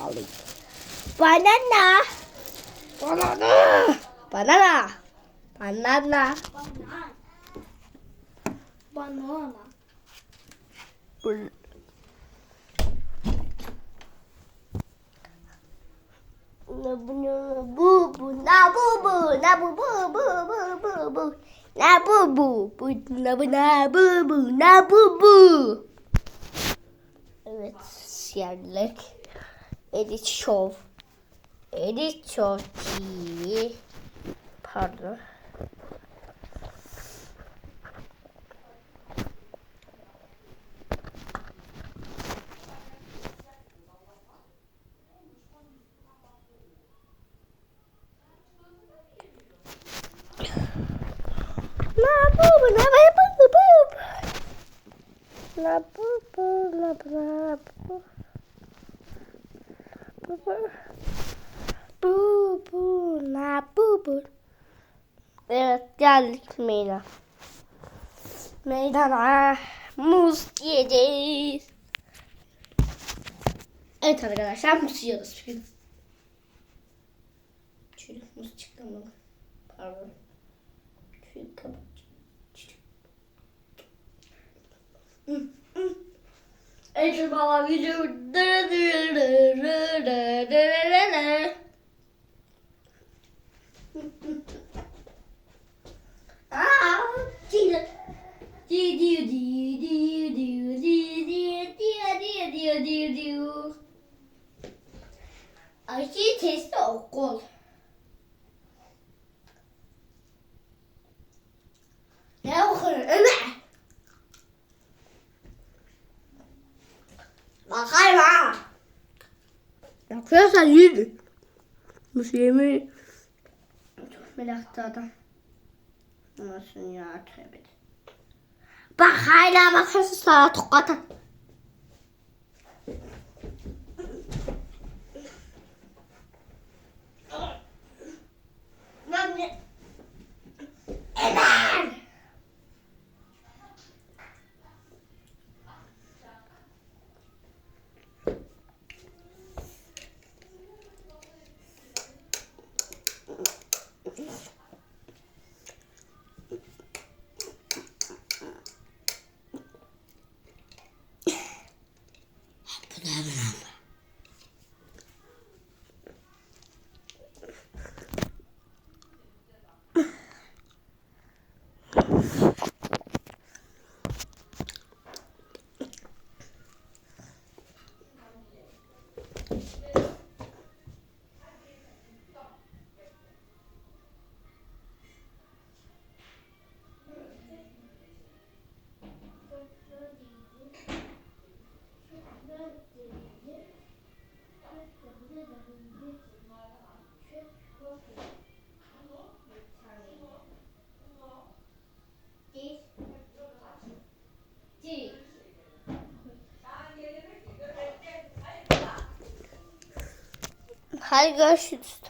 Alayım. Banana. Banana. Banana. Banana. Banana. Bu- Na bu bu bu na bu bu na bu bu bu bu bu bu na bu bu bu na bu na bu bu na bu bu Evet yerlik Edit Show Edit Show TV Pardon. Na bu bu na bu bu bu bu bu na bu bu Evet geldik meydana. Meydana muz yiyeceğiz. Evet arkadaşlar muz yiyoruz bugün. Şöyle muz çıktı mı? Pardon. Şöyle kapat. Baba gidiyor, gidiyor, gidiyor. Ayşe testi okul. Yapıyorsan yürü. Nasıl yemeği? Çok meraklı adam. Nasıl ya tövbe. Bak hala bakıyorsun sana tokat Peace. Hadi görüşürüz.